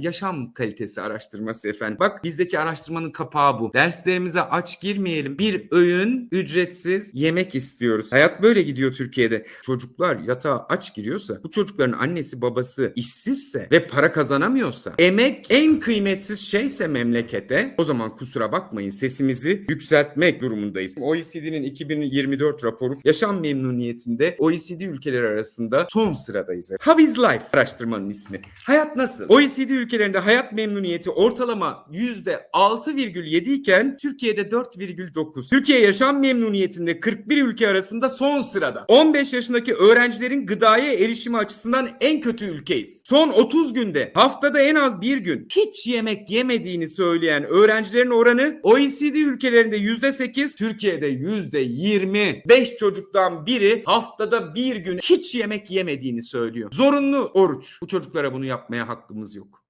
yaşam kalitesi araştırması efendim. Bak bizdeki araştırmanın kapağı bu. Derslerimize aç girmeyelim. Bir öğün ücretsiz yemek istiyoruz. Hayat böyle gidiyor Türkiye'de. Çocuklar yatağa aç giriyorsa, bu çocukların annesi babası işsizse ve para kazanamıyorsa, emek en kıymetsiz şeyse memlekete o zaman kusura bakmayın sesimizi yükseltmek durumundayız. OECD'nin 2024 raporu yaşam memnuniyetinde OECD ülkeleri arasında son sıradayız. How is life? Araştırmanın ismi. Hayat nasıl? OECD ülkelerinde hayat memnuniyeti ortalama %6,7 iken Türkiye'de 4,9. Türkiye yaşam memnuniyetinde 41 ülke arasında son sırada. 15 yaşındaki öğrencilerin gıdaya erişimi açısından en kötü ülkeyiz. Son 30 günde haftada en az bir gün hiç yemek yemediğini söyleyen öğrencilerin oranı OECD ülkelerinde %8, Türkiye'de %20. 5 çocuktan biri haftada bir gün hiç yemek yemediğini söylüyor. Zorunlu oruç. Bu çocuklara bunu yapmaya hakkımız yok.